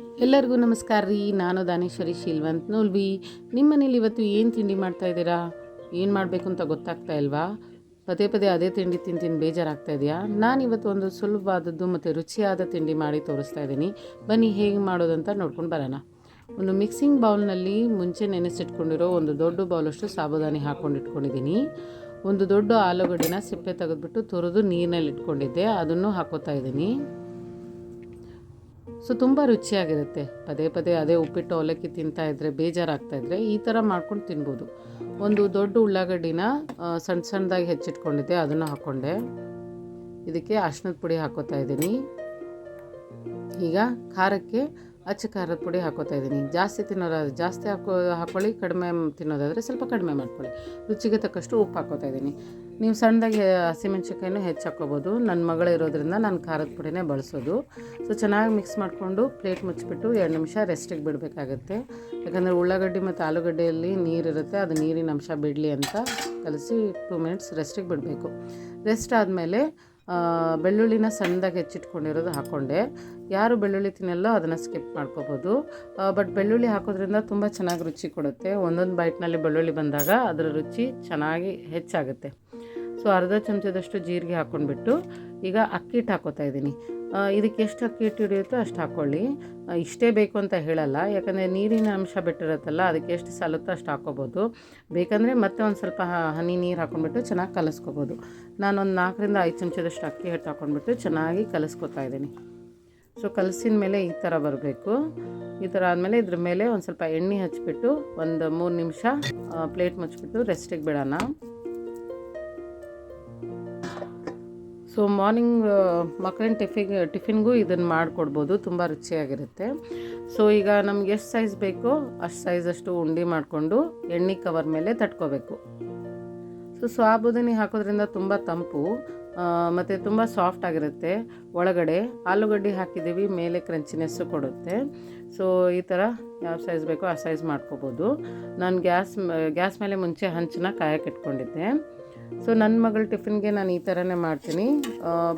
ಎಲ್ಲರಿಗೂ ನಮಸ್ಕಾರ ರೀ. ನಾನು ದಾನೇಶ್ವರಿ ಶೀಲ್ವಂತ್ ನೋಲ್ವಿ. ನಿಮ್ಮ ಮನೇಲಿ ಇವತ್ತು ಏನು ತಿಂಡಿ ಮಾಡ್ತಾ ಇದ್ದೀರಾ? ಏನು ಮಾಡಬೇಕು ಅಂತ ಗೊತ್ತಾಗ್ತಾ ಇಲ್ವಾ? ಪದೇ ಪದೇ ಅದೇ ತಿಂಡಿ ತಿಂದು ಬೇಜಾರಾಗ್ತಾ ಇದೆಯಾ? ನಾನು ಇವತ್ತು ಒಂದು ಸುಲಭವಾದದ್ದು ಮತ್ತು ರುಚಿಯಾದ ತಿಂಡಿ ಮಾಡಿ ತೋರಿಸ್ತಾ ಇದ್ದೀನಿ. ಬನ್ನಿ, ಹೇಗೆ ಮಾಡೋದಂತ ನೋಡ್ಕೊಂಡು ಬರೋಣ. ಒಂದು ಮಿಕ್ಸಿಂಗ್ ಬೌಲ್ನಲ್ಲಿ ಮುಂಚೆ ನೆನೆಸಿಟ್ಕೊಂಡಿರೋ ಒಂದು ದೊಡ್ಡ ಬೌಲಷ್ಟು ಸಾಬುದಾನಿ ಹಾಕ್ಕೊಂಡು ಇಟ್ಕೊಂಡಿದ್ದೀನಿ. ಒಂದು ದೊಡ್ಡ ಆಲೂಗಡ್ಡೆನ ಸಿಪ್ಪೆ ತೆಗೆದ್ಬಿಟ್ಟು ತುರಿದು ನೀರಿನಲ್ಲಿ ಇಟ್ಕೊಂಡಿದ್ದೆ ಅದನ್ನು ಹಾಕೋತಾ ಇದ್ದೀನಿ. ಸೊ ತುಂಬ ರುಚಿಯಾಗಿರುತ್ತೆ. ಪದೇ ಪದೇ ಅದೇ ಉಪ್ಪಿಟ್ಟು ಅವಲಕ್ಕಿ ತಿಂತಾ ಇದ್ದರೆ ಬೇಜಾರಾಗ್ತಾ ಇದ್ದರೆ ಈ ಥರ ಮಾಡ್ಕೊಂಡು ತಿನ್ಬೋದು. ಒಂದು ದೊಡ್ಡ ಉಳ್ಳಾಗಡ್ಡಿನ ಸಣ್ಣ ಸಣ್ಣದಾಗಿ ಹೆಚ್ಚಿಟ್ಕೊಂಡಿದ್ದೆ, ಅದನ್ನು ಹಾಕ್ಕೊಂಡೆ ಇದಕ್ಕೆ ಅರ್ಶಿನದ ಪುಡಿ ಹಾಕೋತಾ ಇದ್ದೀನಿ. ಈಗ ಖಾರಕ್ಕೆ ಅಚ್ಚ ಖಾರದ ಪುಡಿ ಹಾಕೋತಾ ಇದ್ದೀನಿ. ಜಾಸ್ತಿ ತಿನ್ನೋದಾದ್ರೆ ಜಾಸ್ತಿ ಹಾಕೋ ಹಾಕ್ಕೊಳ್ಳಿ ಕಡಿಮೆ ತಿನ್ನೋದಾದರೆ ಸ್ವಲ್ಪ ಕಡಿಮೆ ಮಾಡ್ಕೊಳ್ಳಿ. ರುಚಿಗೆ ತಕ್ಕಷ್ಟು ಉಪ್ಪು ಹಾಕೋತಾ ಇದ್ದೀನಿ. ನೀವು ಸಣ್ಣದಾಗಿ ಹಸಿಮೆಣ್ಸಿನ್ಕಾಯಿನೂ ಹೆಚ್ಚು ಹಾಕ್ಕೋಬೋದು. ನನ್ನ ಮಗಳು ಇರೋದ್ರಿಂದ ನಾನು ಖಾರದ ಪುಡಿನೇ ಬಳಸೋದು. ಸೊ ಚೆನ್ನಾಗಿ ಮಿಕ್ಸ್ ಮಾಡಿಕೊಂಡು ಪ್ಲೇಟ್ ಮುಚ್ಚಿಬಿಟ್ಟು ಎರಡು ನಿಮಿಷ ರೆಸ್ಟಿಗೆ ಬಿಡಬೇಕಾಗತ್ತೆ. ಯಾಕಂದರೆ ಉಳ್ಳಾಗಡ್ಡಿ ಮತ್ತು ಆಲೂಗಡ್ಡೆಯಲ್ಲಿ ನೀರಿರುತ್ತೆ ಅದು ನೀರಿನ ಅಂಶ ಬಿಡಲಿ ಅಂತ ಕಲಸಿ ಟೂ ಮಿನಿಟ್ಸ್ ರೆಸ್ಟಿಗೆ ಬಿಡಬೇಕು. ರೆಸ್ಟ್ ಆದಮೇಲೆ ಬೆಳ್ಳುಳ್ಳಿನ ಸಣ್ಣದಾಗಿ ಹೆಚ್ಚಿಟ್ಕೊಂಡಿರೋದು ಹಾಕ್ಕೊಂಡೆ ಯಾರು ಬೆಳ್ಳುಳ್ಳಿ ತಿನ್ನಲ್ಲೋ ಅದನ್ನು ಸ್ಕಿಪ್ ಮಾಡ್ಕೋಬೋದು. ಬಟ್ ಬೆಳ್ಳುಳ್ಳಿ ಹಾಕೋದ್ರಿಂದ ತುಂಬ ಚೆನ್ನಾಗಿ ರುಚಿ ಕೊಡುತ್ತೆ. ಒಂದೊಂದು ಬೈಟ್ನಲ್ಲಿ ಬೆಳ್ಳುಳ್ಳಿ ಬಂದಾಗ ಅದರ ರುಚಿ ಚೆನ್ನಾಗಿ ಹೆಚ್ಚಾಗುತ್ತೆ. ಸೊ ಅರ್ಧ ಚಮಚದಷ್ಟು ಜೀರಿಗೆ ಹಾಕ್ಕೊಂಡ್ಬಿಟ್ಟು ಈಗ ಅಕ್ಕಿ ಹಿಟ್ಟು ಹಾಕೋತಾ ಇದ್ದೀನಿ. ಇದಕ್ಕೆ ಎಷ್ಟು ಅಕ್ಕಿ ಹಿಟ್ಟು ಹಿಡಿಯುತ್ತೋ ಅಷ್ಟು ಹಾಕ್ಕೊಳ್ಳಿ. ಇಷ್ಟೇ ಬೇಕು ಅಂತ ಹೇಳಲ್ಲ. ಯಾಕಂದರೆ ನೀರಿನ ಅಂಶ ಬಿಟ್ಟಿರುತ್ತಲ್ಲ, ಅದಕ್ಕೆ ಎಷ್ಟು ಸಲುತ್ತೋ ಅಷ್ಟು ಹಾಕ್ಕೋಬೋದು. ಬೇಕಂದರೆ ಮತ್ತೆ ಒಂದು ಸ್ವಲ್ಪ ಹನಿ ನೀರು ಹಾಕ್ಕೊಂಡ್ಬಿಟ್ಟು ಚೆನ್ನಾಗಿ ಕಲಿಸ್ಕೋಬೋದು. ನಾನೊಂದು ನಾಲ್ಕರಿಂದ ಐದು ಚಮಚದಷ್ಟು ಅಕ್ಕಿ ಹಿಟ್ಟು ಹಾಕ್ಕೊಂಡ್ಬಿಟ್ಟು ಚೆನ್ನಾಗಿ ಕಲಿಸ್ಕೊತಾ ಇದ್ದೀನಿ. ಸೊ ಕಲಸಿದ ಮೇಲೆ ಈ ಥರ ಬರಬೇಕು. ಈ ಥರ ಆದಮೇಲೆ ಇದ್ರ ಮೇಲೆ ಒಂದು ಸ್ವಲ್ಪ ಎಣ್ಣೆ ಹಚ್ಬಿಟ್ಟು ಒಂದು ಮೂರು ನಿಮಿಷ ಪ್ಲೇಟ್ ಮುಚ್ಚಿಬಿಟ್ಟು ರೆಸ್ಟಿಗೆ ಬಿಡೋಣ. ಸೊ ಮಾರ್ನಿಂಗ್ ಮಕ್ಕಳಿನ ಟಿಫಿನ್, ಟಿಫಿನ್ಗೂ ಇದನ್ನು ಮಾಡಿಕೊಡ್ಬೋದು. ತುಂಬ ರುಚಿಯಾಗಿರುತ್ತೆ. ಸೊ ಈಗ ನಮ್ಗೆ ಎಷ್ಟು ಸೈಜ್ ಬೇಕೋ ಅಷ್ಟು ಸೈಜಷ್ಟು ಉಂಡೆ ಮಾಡಿಕೊಂಡು ಎಣ್ಣೆ ಕವರ್ ಮೇಲೆ ತಟ್ಕೋಬೇಕು. ಸೊ ಸ್ವಾಬುದನಿ ಹಾಕೋದ್ರಿಂದ ತುಂಬ ತಂಪು ಮತ್ತು ತುಂಬ ಸಾಫ್ಟ್ ಆಗಿರುತ್ತೆ. ಒಳಗಡೆ ಆಲೂಗಡ್ಡೆ ಹಾಕಿದ್ದೀವಿ, ಮೇಲೆ ಕ್ರಂಚಿನೆಸ್ಸು ಕೊಡುತ್ತೆ. ಸೊ ಈ ಥರ ಯಾವ ಸೈಜ್ ಬೇಕೋ ಆ ಸೈಜ್ ಮಾಡ್ಕೋಬೋದು. ನಾನು ಗ್ಯಾಸ್ ಗ್ಯಾಸ್ ಮೇಲೆ ಮುಂಚೆ ಹಂಚನ್ನ ಕಾಯಕ್ಕೆ ಇಟ್ಕೊಂಡಿದ್ದೆ. ಸೊ ನನ್ನ ಮಗಳ ಟಿಫಿನ್ಗೆ ನಾನು ಈ ಥರನೇ ಮಾಡ್ತೀನಿ.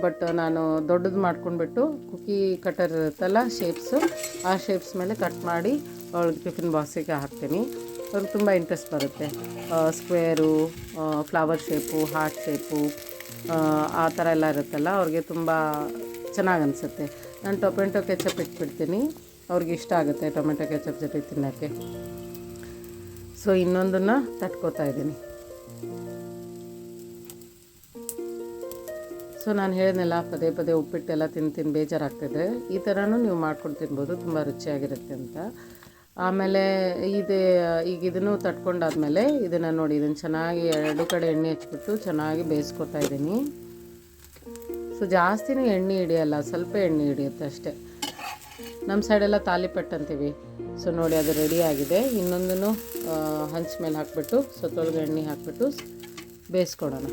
ಬಟ್ ನಾನು ದೊಡ್ಡದು ಮಾಡ್ಕೊಂಡ್ಬಿಟ್ಟು ಕುಕ್ಕಿ ಕಟರ್ ಇರುತ್ತಲ್ಲ ಶೇಪ್ಸು ಆ ಶೇಪ್ಸ್ ಮೇಲೆ ಕಟ್ ಮಾಡಿ ಅವಳಿಗೆ ಟಿಫಿನ್ ಬಾಕ್ಸಿಗೆ ಹಾಕ್ತೀನಿ. ಅವ್ರಿಗೆ ತುಂಬ ಇಂಟ್ರೆಸ್ಟ್ ಬರುತ್ತೆ. Square flower shape heart shape ಆ ಥರ ಎಲ್ಲ ಇರುತ್ತಲ್ಲ, ಅವ್ರಿಗೆ ತುಂಬ ಚೆನ್ನಾಗಿ ಅನಿಸುತ್ತೆ. ನಾನು ಟೊಮೆಟೊ ಕೆಚಪ್ ಇಟ್ಬಿಡ್ತೀನಿ. ಅವ್ರಿಗೆ ಇಷ್ಟ ಆಗುತ್ತೆ ಟೊಮೆಟೊ ಕೆಚಪ್ ಜೊತೆ ತಿನ್ನೋಕ್ಕೆ. ಸೊ ಇನ್ನೊಂದನ್ನು ತಟ್ಕೋತಾ ಇದ್ದೀನಿ. ಸೊ ನಾನು ಹೇಳಿದ್ನೆಲ್ಲ, ಪದೇ ಪದೇ ಉಪ್ಪಿಟ್ಟೆಲ್ಲ ತಿಂದು ತಿಂದು ಬೇಜಾರಾಗ್ತಿದೆ ಈ ಥರನೂ ನೀವು ಮಾಡ್ಕೊಂಡು ತಿನ್ಬೋದು, ತುಂಬ ರುಚಿಯಾಗಿರುತ್ತೆ ಅಂತ. ಆಮೇಲೆ ಇದು, ಈಗ ಇದನ್ನು ತಟ್ಕೊಂಡಾದಮೇಲೆ ಇದನ್ನು ನೋಡಿ, ಇದನ್ನು ಚೆನ್ನಾಗಿ ಎರಡು ಕಡೆ ಎಣ್ಣೆ ಹಚ್ಬಿಟ್ಟು ಚೆನ್ನಾಗಿ ಬೇಯಿಸ್ಕೊತಾ ಇದ್ದೀನಿ. ಸೊ ಜಾಸ್ತಿನೂ ಎಣ್ಣೆ ಹಿಡಿಯಲ್ಲ, ಸ್ವಲ್ಪ ಎಣ್ಣೆ ಹಿಡಿಯುತ್ತೆ ಅಷ್ಟೇ. ನಮ್ಮ ಸೈಡೆಲ್ಲ ತಾಲಿಪಟ್ಟು ಅಂತೀವಿ. ಸೊ ನೋಡಿ, ಅದು ರೆಡಿ ಆಗಿದೆ. ಇನ್ನೊಂದನ್ನು ಹಂಚ್ ಮೇಲೆ ಹಾಕ್ಬಿಟ್ಟು ಸೊತ್ತೊಳಗೆ ಎಣ್ಣೆ ಹಾಕ್ಬಿಟ್ಟು ಬೇಯಿಸ್ಕೊಡೋಣ.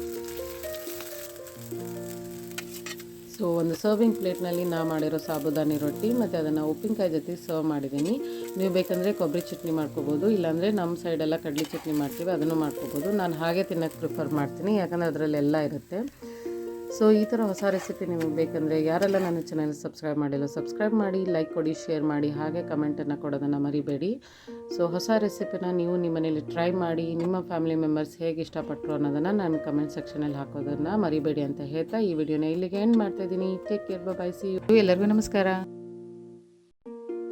ಸೊ ಒಂದು ಸರ್ವಿಂಗ್ ಪ್ಲೇಟ್ನಲ್ಲಿ ನಾ ಮಾಡಿರೋ ಸಾಬುದಾನಿ ರೊಟ್ಟಿ ಮತ್ತು ಅದನ್ನು ಉಪ್ಪಿನಕಾಯಿ ಜೊತೆ ಸರ್ವ್ ಮಾಡಿದ್ದೀನಿ. ನೀವು ಬೇಕಂದರೆ ಕೊಬ್ಬರಿ ಚಟ್ನಿ ಮಾಡ್ಕೋಬೋದು, ಇಲ್ಲಾಂದರೆ ನಮ್ಮ ಸೈಡೆಲ್ಲ ಕಡಲೆ ಚಟ್ನಿ ಮಾಡ್ತೀವಿ, ಅದನ್ನು ಮಾಡ್ಕೋಬೋದು. ನಾನು ಹಾಗೆ ತಿನ್ನೋಕ್ಕೆ ಪ್ರಿಫರ್ ಮಾಡ್ತೀನಿ, ಯಾಕಂದರೆ ಅದರಲ್ಲೆಲ್ಲ ಇರುತ್ತೆ. ಸೊ ಈ ಥರ ಹೊಸ ರೆಸಿಪಿ ನಿಮಗೆ ಬೇಕಂದರೆ ಯಾರೆಲ್ಲ ನನ್ನ ಚಾನಲ್ ಸಬ್ಸ್ಕ್ರೈಬ್ ಮಾಡಿಲ್ಲ ಸಬ್ಸ್ಕ್ರೈಬ್ ಮಾಡಿ ಲೈಕ್ ಕೊಡಿ ಶೇರ್ ಮಾಡಿ, ಹಾಗೆ ಕಮೆಂಟನ್ನು ಕೊಡೋದನ್ನು ಮರಿಬೇಡಿ. ಸೊ ಹೊಸ ರೆಸಿಪಿನ ನೀವು ನಿಮ್ಮ ಮನೇಲಿ ಟ್ರೈ ಮಾಡಿ, ನಿಮ್ಮ ಫ್ಯಾಮಿಲಿ ಮೆಂಬರ್ಸ್ ಹೇಗೆ ಇಷ್ಟಪಟ್ಟರು ಅನ್ನೋದನ್ನು ನಾನು ಕಮೆಂಟ್ ಸೆಕ್ಷನಲ್ಲಿ ಹಾಕೋದನ್ನು ಮರಿಬೇಡಿ ಅಂತ ಹೇಳ್ತಾ ಈ ವಿಡಿಯೋನ ಇಲ್ಲಿಗೆ ಎಂಡ್ ಮಾಡ್ತಾ ಇದ್ದೀನಿ. ಟೇಕ್ ಕೇರ್ ಬಾಯ್ ಸಿ ಎಲ್ಲರಿಗೂ ನಮಸ್ಕಾರ.